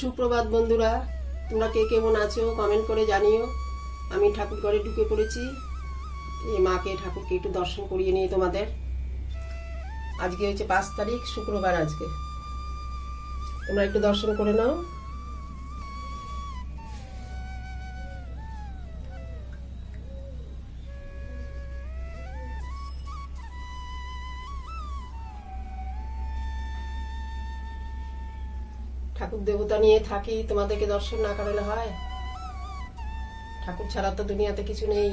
সুপ্রভাত বন্ধুরা, তোমরা কে কেমন আছো? কমেন্ট করে জানিও। আমি ঠাকুর ঘরে ঢুকে পড়েছি। এই মাকে, ঠাকুরকে একটু দর্শন করিয়ে নিয়ে তোমাদের। আজকে হচ্ছে পাঁচ তারিখ, শুক্রবার আজকে। তোমরা একটু দর্শন করে নাও। ঠাকুর দেবতা নিয়ে থাকি, তোমাদেরকে দর্শন না করালে হয়? ঠাকুর ছাড়া তো দুনিয়াতে কিছু নেই।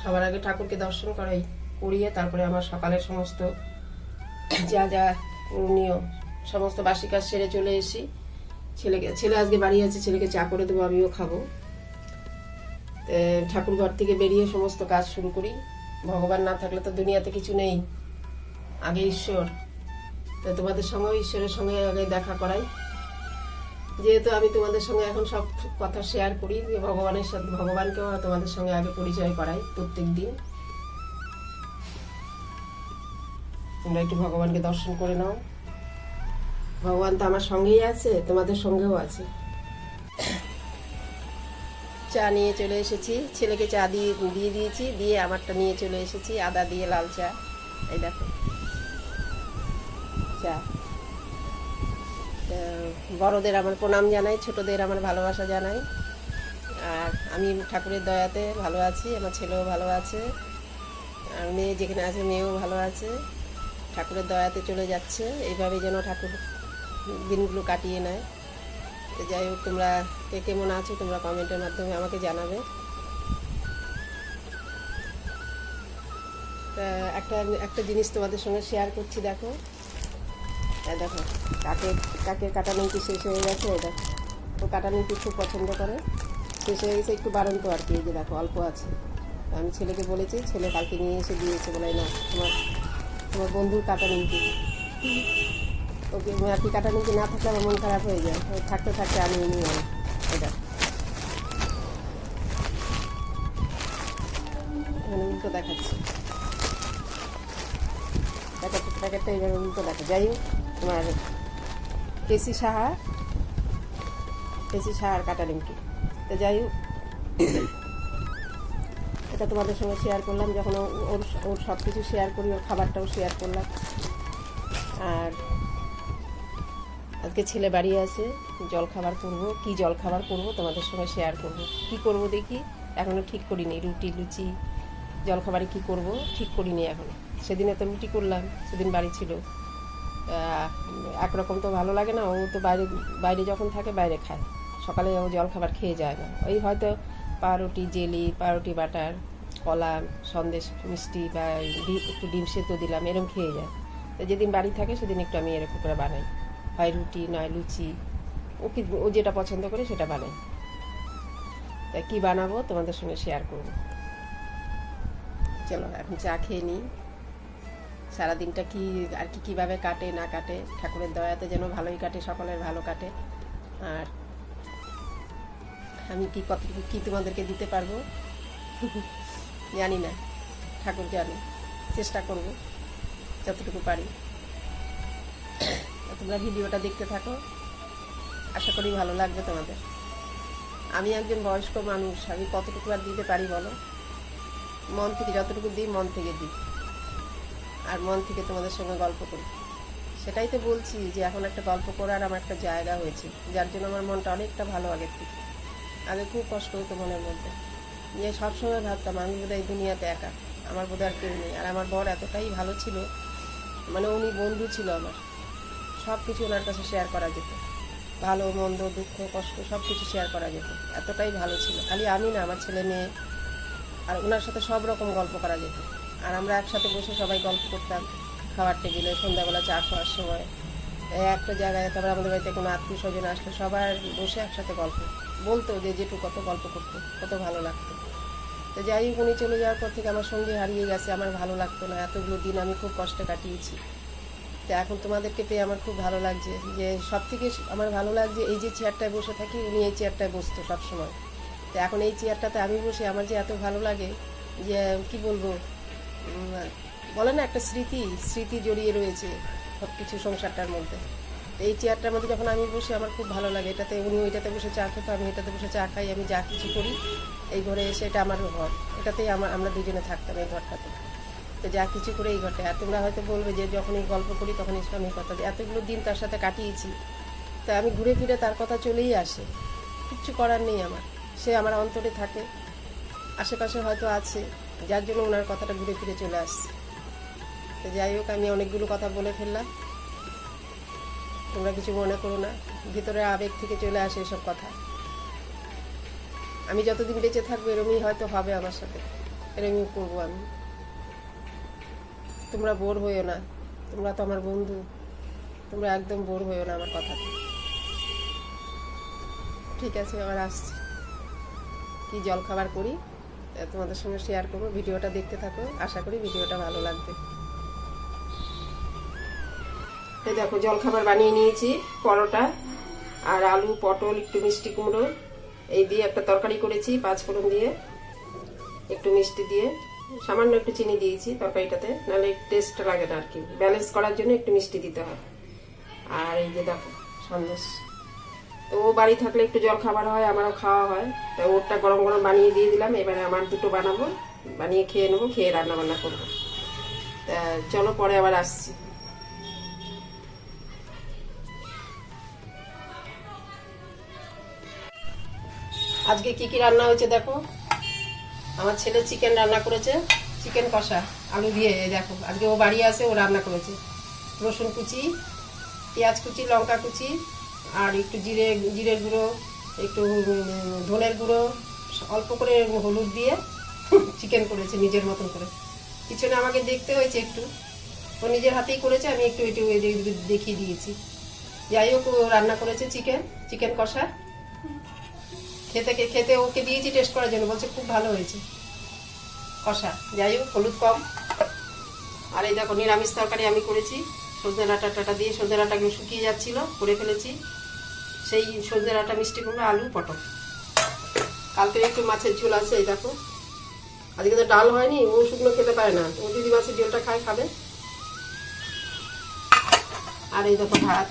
সবার আগে ঠাকুরকে দর্শন করাই, করিয়ে তারপরে আমার সকালের সমস্ত যা যা করণীয়, সমস্ত বাসি কাজ সেরে চলে এসি। ছেলেকে ছেলে আজকে বাড়ি আছে, ছেলেকে চা করে দেবো, আমিও খাব। ঠাকুর ঘর থেকে বেরিয়ে সমস্ত কাজ শুরু করি। ভগবান না থাকলে তো দুনিয়াতে কিছু নেই। আগে ঈশ্বর। তো তোমাদের সঙ্গে ঈশ্বরের সঙ্গে আগে দেখা করাই। যেহেতু আমি তোমাদের সঙ্গে এখন সব কথা শেয়ার করি, ভগবানের সাথে, ভগবানকেও তোমাদের সঙ্গে আগে পরিচয় করাই প্রত্যেক দিন। তোমরা একটু ভগবানকে দর্শন করে নাও। ভগবান তো আমার সঙ্গেই আছে, তোমাদের সঙ্গেও আছে। চা নিয়ে চলে এসেছি। ছেলেকে চা দিয়ে দিয়ে দিয়েছি, দিয়ে আমারটা নিয়ে চলে এসেছি, আদা দিয়ে লাল চা। এই দেখো। তো বড়দের আমার প্রণাম জানাই, ছোটদের আমার ভালোবাসা জানাই। আর আমি ঠাকুরের দয়াতে ভালো আছি, আমার ছেলেও ভালো আছে, আর মেয়ে যেখানে আছে মেয়েও ভালো আছে। ঠাকুরের দয়াতে চলে যাচ্ছে, এইভাবে যেন ঠাকুর দিনগুলো কাটিয়ে নেয়। যাই হোক, তোমরা কে কেমন আছো তোমরা কমেন্টের মাধ্যমে আমাকে জানাবে। একটা একটা জিনিস তোমাদের সঙ্গে শেয়ার করছি, দেখো। দেখো কাকের কাকের নিমকি শেষ হয়ে গেছে দেখো। ও কাটা নিমকি খুব পছন্দ করে? শেষ হয়ে গেছে একটু বাড়ন্ত আর কি, এই যে দেখো, অল্প আছে। আমি ছেলেকে বলেছি, ছেলে কালকে নিয়ে এসে দিয়েছে বলে না তোমার তোমার বন্ধুর কাটা নিমকি ওকে কাটা নিমকি না থাকলে আমার মন খারাপ হয়ে যায়। ও থাকতে থাকতে আমি নিয়ে এটা উল্টো দেখাচ্ছি। প্যাকেটটা এইভাবে উল্টো দেখো যাই হোক তোমার কেসি সাহা কেসি সাহার কাটা নিমকি। তো যাই হোক, এটা তোমাদের সঙ্গে শেয়ার করলাম, যখন ওর ওর সব কিছু শেয়ার করি, ওর খাবারটাও শেয়ার করলাম। আর আজকে ছেলে বাড়ি আছে, জল খাবার করব, কি জল খাবার করব তোমাদের সঙ্গে শেয়ার করব। কি করব দেখি? এখনও ঠিক করিনি, রুটি, লুচি, জল খাবারে কী করব ঠিক করিনি এখন। সেদিনে তো রুটি করলাম, সেদিন বাড়ি ছিল। একরকম তো ভালো লাগে না, ও তো বাইরে বাইরে যখন থাকে বাইরে খায়। সকালে ও জল খাবার খেয়ে যায় না। ওই হয়তো পাউরুটি, জেলি, পাউরুটি, বাটার, কলা, সন্দেশ, মিষ্টি বা একটু ডিম সেদ্ধ দিলাম এরকম খেয়ে যায়। তো যেদিন বাড়ি থাকে সেদিন একটু আমি এরকম করে বানাই। হয় রুটি, নয় লুচি, ও কি, ও যেটা পছন্দ করে সেটা বানাই। তা কী বানাবো তোমাদের সঙ্গে শেয়ার করব। চলো, এখন চা খেয়ে নিই। সারাদিনটা কি আর কি কীভাবে কাটে, না কাটে, ঠাকুরের দয়াতে যেন ভালোই কাটে, সকলের ভালো কাটে। আর আমি কি কতটুকু কী তোমাদেরকে দিতে পারব? জানি না ঠাকুর জানে চেষ্টা করব যতটুকু পারি। তোমরা ভিডিওটা দেখতে থাকো, আশা করি ভালো লাগবে তোমাদের। আমি একজন বয়স্ক মানুষ, আমি কতটুকু আর দিতে পারি বলো? মন থেকে, যতটুকু দিই, মন থেকে দিই। আর মন থেকে তোমাদের সঙ্গে গল্প করি। সেটাই তো বলছি যে এখন একটা গল্প করার আমার একটা জায়গা হয়েছে, যার জন্য আমার মনটা অনেকটা ভালো আগের থেকে। আগে খুব কষ্ট হতো মনের মধ্যে। যে সবসময় ভাবতাম, আমি বোধহয় দুনিয়াতে একা, আমার বোধহয় আর কেউ নেই। আর আমার বর এতটাই ভালো ছিল মানে উনি বন্ধু ছিল আমার। সব কিছু ওনার কাছে শেয়ার করা যেত। ভালো, মন্দ, দুঃখ, কষ্ট সব কিছু শেয়ার করা যেত। এতটাই ভালো ছিল। খালি আমি না, আমার ছেলে, মেয়ে, আর ওনার সাথে সব রকম গল্প করা যেত। আর আমরা একসাথে বসে সবাই গল্প করতাম খাবার টেবিলে, সন্ধ্যাবেলা চা খাওয়ার সময়। একটা জায়গায় তারপরে আমাদের বাড়িতে কোনো আত্মীয় স্বজন আসলে সবার বসে একসাথে গল্প, বলতো যে যেটু কত গল্প করতো, কত ভালো লাগতো। তো যাই হোক, উনি চলে যাওয়ার পর থেকে আমার সঙ্গে হারিয়ে গেছে, আমার ভালো লাগতো না, এতগুলো দিন আমি খুব কষ্টে কাটিয়েছি। তো এখন তোমাদেরকে পেয়ে আমার খুব ভালো লাগছে যে সব থেকে আমার ভালো লাগছে এই যে চেয়ারটায় বসে থাকি, উনি এই চেয়ারটায় বসতো সবসময়। তো এখন এই চেয়ারটাতে আমি বসে আমার যে এত ভালো লাগে যে কি বলব? বলে না একটা স্মৃতি স্মৃতি জড়িয়ে রয়েছে সব কিছু সংসারটার মধ্যে। এই চেয়ারটার মধ্যে যখন আমি বসে, আমার খুব ভালো লাগে। এটাতে উনি ওইটাতে বসে চা খেতো, আমি এটাতে বসে চা খাই, আমি যা কিছু করি, এই ঘরে এসে এটা আমার ঘর। এটাতেই আমার, আমরা দুজনে থাকতাম এই ঘরটাতে। তো যা কিছু করে এই ঘরটা আর তোমরা হয়তো বলবে যে যখন এই গল্প করি তখন এই স্বামীর কথা। দিই। এতগুলো দিন তার সাথে কাটিয়েছি, তা আমি ঘুরে ফিরে তার কথা চলেই আসে। কিচ্ছু করার নেই আমার। সে আমার অন্তরে থাকে, আশেপাশে হয়তো আছে। যার জন্য ওনার কথাটা ঘুরে ফিরে চলে আসছে। তো যাই হোক, আমি অনেকগুলো কথা বলে ফেললাম। তোমরা কিছু মনে করো না। ভিতরে আবেগ থেকে চলে আসে এসব কথা। আমি যতদিন বেঁচে থাকব, এরমই হয়তো হবে আমার সাথে। এরমই করব আমি। তোমরা বোর হইও না। তোমরা তো আমার বন্ধু। তোমরা একদম বোর হইও না আমার কথাতে। ঠিক আছে, আবার আসছি। কি জল খাবার করি? তোমাদের সঙ্গে শেয়ার করব। ভিডিওটা দেখতে থাকো। আশা করি ভিডিওটা ভালো লাগবে। দেখো, জলখাবার বানিয়ে নিয়েছি, পরোটা আর আলু, পটল, একটু মিষ্টি কুমড়ো। এই দিয়ে একটা তরকারি করেছি, পাঁচ ফোড়ন দিয়ে, একটু মিষ্টি দিয়ে। সামান্য একটু চিনি দিয়েছি তরকারিটাতে, নাহলে টেস্ট লাগে না আর কি। ব্যালেন্স করার জন্য একটু মিষ্টি দিতে হয়। আর এই যে দেখো, সন্দেশ। তো ও বাড়ি থাকলে একটু জল খাবার হয়, আমারও খাওয়া হয়। তো ওরটা গরম গরম বানিয়ে দিয়ে দিলাম, এবারে আমার দুটো বানাবো, বানিয়ে খেয়ে নেব, খেয়ে রান্না বান্না করব। তা চলো পরে আবার আসছি। আজকে কি কি রান্না হয়েছে দেখো? আমার ছেলে চিকেন রান্না করেছে, চিকেন কষা, আলু দিয়ে দেখো। আজকে ও বাড়ি আসে, ও রান্না করেছে। রসুন কুচি, পেঁয়াজ কুচি, লঙ্কা কুচি আর একটু জিরে, জিরের গুঁড়ো, একটু ধনের গুঁড়ো, অল্প করে হলুদ দিয়ে চিকেন করেছে নিজের মতন করে। পিছনে আমাকে দেখতে হয়েছে একটু। ও নিজের হাতেই করেছে, আমি একটু একটু দেখিয়ে দিয়েছি। যাই হোক রান্না করেছে চিকেন চিকেন কষা। খেতে খেতে ওকে দিয়েছি টেস্ট করার জন্য, বলছে খুব ভালো হয়েছে। কষা। যাই হোক, হলুদ কম। আর এই দেখো, নিরামিষ তরকারি আমি করেছি। সজনে ডাঁটা টাটা দিয়ে সজনে ডাঁটাগুলো শুকিয়ে যাচ্ছিল, করে ফেলেছি। সেই সজনে ডাঁটা মিষ্টি কুমড়ো, আলু, পটল। কালকে একটু মাছের ঝোল আছে, এই দেখো। আজকে তো ডাল হয়নি ও শুকনো খেতে পারে না। ও যদি মাছের ঝোলটা খায়, খাবে। আর এই দেখো ভাত।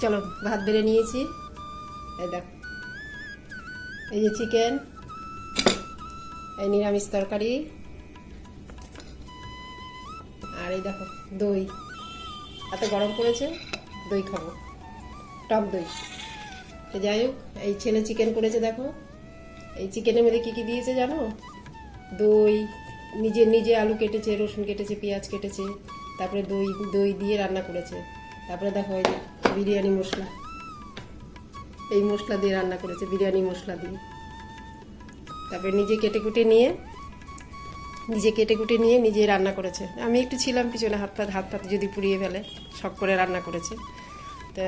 চলো, ভাত বেড়ে নিয়েছি। এই দেখো। এই যে চিকেন এই নিরামিষ তরকারি। আর এই দেখো, দই। এত গরম পড়েছে, দই খাব। টক দই। তো যাই হোক, এই ছেলে চিকেন করেছে দেখো। এই চিকেনের মধ্যে কী কী দিয়েছে জানো? দই, নিজে নিজে আলু কেটেছে, রসুন কেটেছে, পেঁয়াজ কেটেছে, তারপরে দই দই দিয়ে রান্না করেছে। তারপরে দেখো এই বিরিয়ানি মশলা। এই মশলা দিয়ে রান্না করেছে, বিরিয়ানি মশলা দিয়ে। তারপরে নিজে কেটে কুটে নিয়ে নিজে কেটে কুটে নিয়ে নিজে রান্না করেছে। আমি একটু ছিলাম, পিছনে হাত পাত হাত পাত যদি পুড়িয়ে ফেলে, শখ করে রান্না করেছে। তা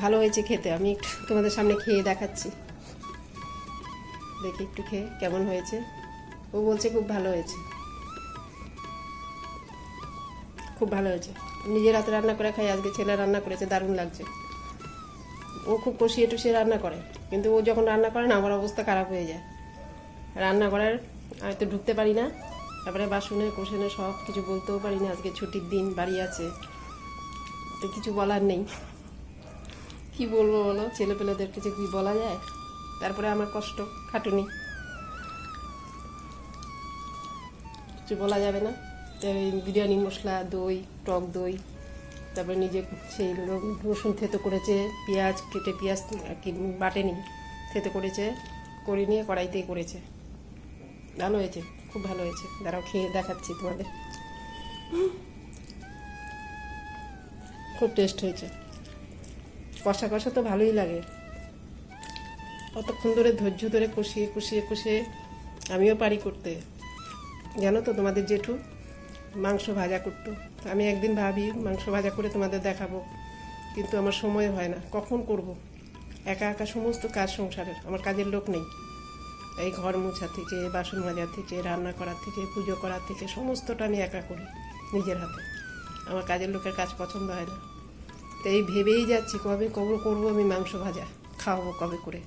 ভালো হয়েছে খেতে। আমি একটু তোমাদের সামনে খেয়ে দেখাচ্ছি। দেখি একটু খেয়ে কেমন হয়েছে। ও বলছে খুব ভালো হয়েছে। খুব ভালো হয়েছে। নিজের হাতে রান্না করে খাই, আজকে ছেলে রান্না করেছে, দারুণ লাগছে। ও খুব কষিয়ে টুষিয়ে রান্না করে, কিন্তু ও যখন রান্না করে না, আমার অবস্থা খারাপ হয়ে যায়। রান্না করার আমি তো ঢুকতে পারি না। তারপরে বাসনে কোষণে সব কিছু বলতেও পারি না, আজকে ছুটির দিন, বাড়ি আছে। তো কিছু বলার নেই। কি বলব বলো? ছেলে পেলেদের কিছু কি বলা যায়? তারপরে আমার কষ্ট, খাটুনি। কিছু বলা যাবে না? বিরিয়ানি মশলা, দই, টক দই, তারপরে নিজে সেই রসুন থেতো করেছে, পেঁয়াজ, কেটে পেঁয়াজ, আর কি বাটেনি, থেতো করেছে, করে নিয়ে কড়াইতেই করেছে। ভালো হয়েছে, খুব ভালো হয়েছে। দাঁড়াও, খেয়ে দেখাচ্ছি তোমাদের। খুব টেস্ট হয়েছে। কষা কষা তো ভালোই লাগে। কতক্ষণ ধরে ধৈর্য ধরে কষিয়ে কষিয়ে কষিয়ে আমিও পারি করতে। জানো তো তোমাদের জেঠু, মাংস ভাজা করতো। আমি একদিন ভাবি, মাংস ভাজা করে তোমাদের দেখাবো। কিন্তু আমার সময় হয় না। কখন করব? একা একা সমস্ত কাজ সংসারের, আমার কাজের লোক নেই। এই ঘর মোছা থেকে, বাসন মাজা থেকে, রান্না করার থেকে, পুজো করার থেকে, সমস্তটা আমি একা করি নিজের হাতে। আমার কাজের লোকের কাজ পছন্দ হয় না। তো এই ভেবেই যাচ্ছি, কবে কবে, করব আমি মাংস ভাজা, খাওয়াবো কবে করে।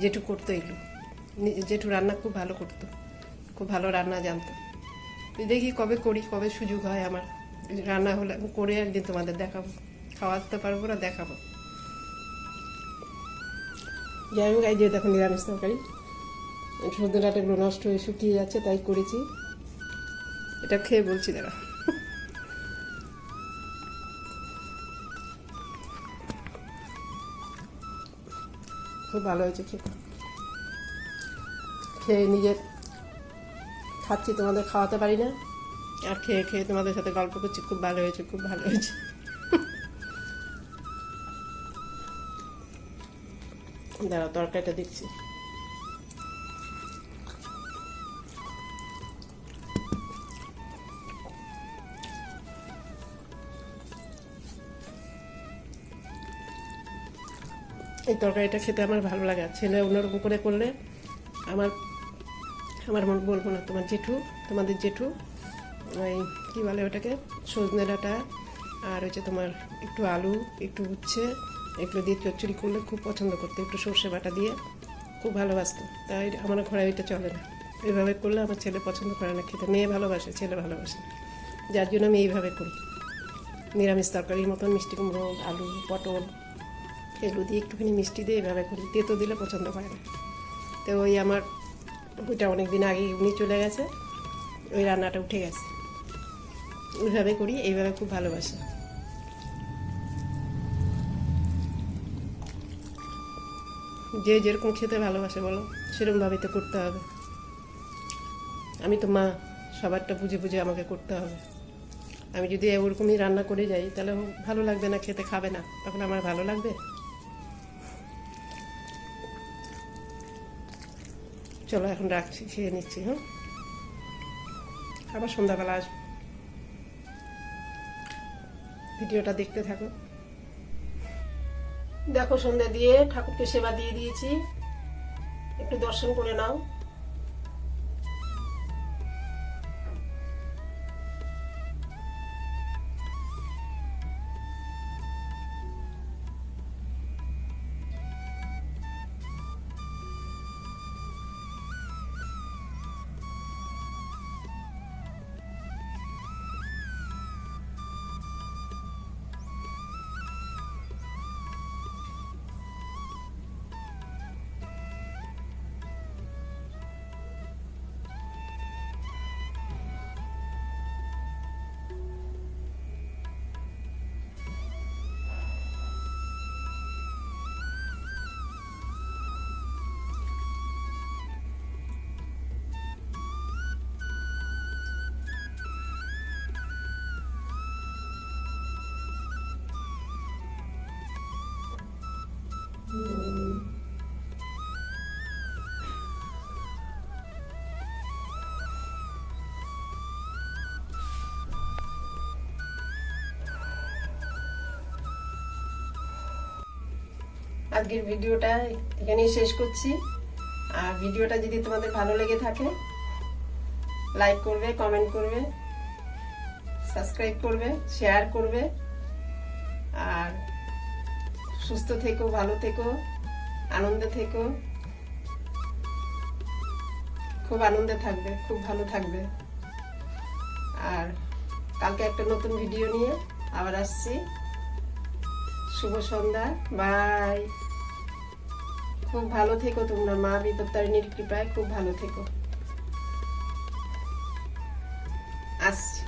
জেঠু করতো এগুলো জেঠু রান্না খুব ভালো করতো, খুব ভালো রান্না জানতো। দেখি কবে করি, কবে সুযোগ হয় আমার। রান্না হলে আমি করে একদিন তোমাদের দেখাবো। খাওয়াতে পারব না, দেখাবো। যাই হোক, এই যে দেখো নিরামিষ তরকারি। সর্দি নষ্ট হয়ে শুকিয়ে যাচ্ছে, তাই করেছি। এটা খেয়ে বলছি, দাঁড়া। খুব ভালো হয়েছে খেতে। খেয়ে নিজের খাচ্ছি, তোমাদের খাওয়াতে পারি না? আর খেয়ে খেয়ে তোমাদের সাথে গল্প করছি, খুব ভালো হয়েছে, খুব ভালো হয়েছে। দাঁড়াও, তরকারিটা দেখছি। এই তরকারিটা খেতে আমার ভালো লাগে। ছেলে অন্যরকম করে করলে আমার আমার মন বলব না। তোমার জেঠু, তোমাদের জেঠু, ওই কী বলে ওটাকে? সজনে ডাঁটা আর হচ্ছে তোমার একটু আলু, একটু উচ্ছে এগুলো দিয়ে চচ্চড়ি করলে খুব পছন্দ করতো, একটু সর্ষে বাটা দিয়ে। খুব ভালোবাসতো। তাই আমার ঘরে ওইটা চলে না। এইভাবে করলে আমার ছেলে পছন্দ করে না খেতে। মেয়ে ভালোবাসে, ছেলে ভালোবাসে যার জন্য আমি এইভাবে করি। নিরামিষ তরকারির মতন মিষ্টি কুমড়ো, আলু, পটল এগুলো দিয়ে একটুখানি মিষ্টি দিয়ে এভাবে করি তেতো দিলে পছন্দ করে না। তো ওই আমার ওইটা অনেক দিন আগে উনি চলে গেছে, ওই রান্নাটা উঠে গেছে। ওইভাবে করি, এইভাবে খুব ভালোবাসি। যে যেরকম খেতে ভালোবাসে বলো, সেরকমভাবে তো করতে হবে। আমি তো মা, সবারটা বুঝে বুঝে আমাকে করতে হবে। আমি যদি ওরকমই রান্না করে যাই, তাহলে ভালো লাগবে না, খেতে খাবে না। তখন আমার ভালো লাগবে? চলো, এখন রাখছি, খেয়ে নিচ্ছি হ্যাঁ? আবার সন্ধ্যাবেলা আসব। ভিডিওটা দেখতে থাকো। দেখো, সন্ধ্যা দিয়ে ঠাকুরকে সেবা দিয়ে দিয়েছি। একটু দর্শন করে নাও। আজকের ভিডিওটা এখানেই শেষ করছি। আর ভিডিওটা যদি তোমাদের ভালো লেগে থাকে লাইক করবে কমেন্ট করবে সাবস্ক্রাইব করবে শেয়ার করবে। আর সুস্থ থেকো, ভালো থেকো, আনন্দে থেকো। খুব আনন্দে থাকবে, খুব ভালো থাকবে। আর কালকে একটা নতুন ভিডিও নিয়ে আবার আসছি। শুভ সন্ধ্যা বাই খুব ভালো থেকো তোমরা মা বিপত্তারিণীর কৃপায় খুব ভালো থেকো। আসছি।